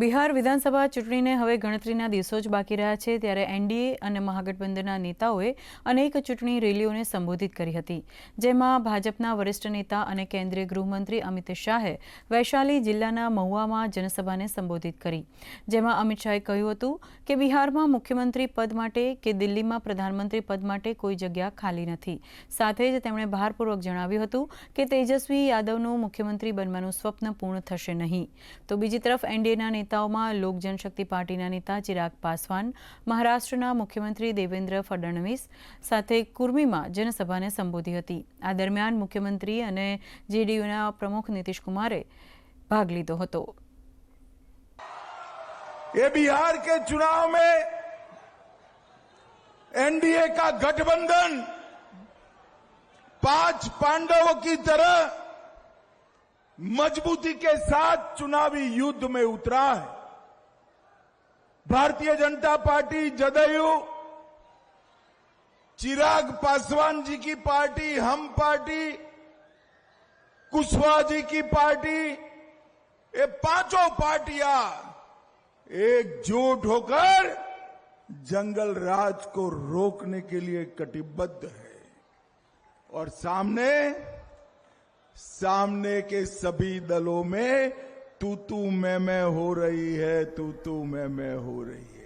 બિહાર વિધાનસભા ચૂંટણીને હવે ગણતરીના દિવસો જ બાકી રહ્યા છે, ત્યારે એનડીએ અને મહાગઠબંધનના નેતાઓએ અનેક ચૂંટણી રેલીઓને સંબોધિત કરી હતી. જેમાં ભાજપના વરિષ્ઠ નેતા અને કેન્દ્રીય ગૃહમંત્રી અમિત શાહે વૈશાલી જિલ્લાના મહુવામાં જનસભાને સંબોધિત કરી. જેમાં અમિત શાહે કહ્યું હતું કે બિહારમાં મુખ્યમંત્રી પદ માટે કે દિલ્હીમાં પ્રધાનમંત્રી પદ માટે કોઈ જગ્યા ખાલી નથી. સાથે જ તેમણે ભારપૂર્વક જણાવ્યું હતું કે તેજસ્વી યાદવનું મુખ્યમંત્રી બનવાનું સ્વપ્ન પૂર્ણ થશે નહીં. તો બીજી તરફ એનડીએના નેતાઓમાં લોક જનશક્તિ પાર્ટીના નેતા ચિરાગ પાસવાન મહારાષ્ટ્રના મુખ્યમંત્રી દેવેન્દ્ર ફડણવીસ સાથે કુર્મીમાં જનસભાને સંબોધી હતી આ દરમિયાન મુખ્યમંત્રી અને જેડીયુના પ્રમુખ નીતિશ કુમારે ભાગ લીધો હતો ये बिहार के चुनाव में एनडीए का गठबंधन पांच पांडवों की तरह मजबूती के साथ चुनावी युद्ध में उतरा है। भारतीय जनता पार्टी जदयू, चिराग पासवान जी की पार्टी, हम पार्टी, कुशवाहा जी की पार्टी, ये पाँचों पार्टियाँ एकजुट होकर जंगल राज को रोकने के लिए कटिबद्ध है। और सामने सामने के सभी दलों में तू तू मैं मैं हो रही है तू तू मैं मैं हो रही है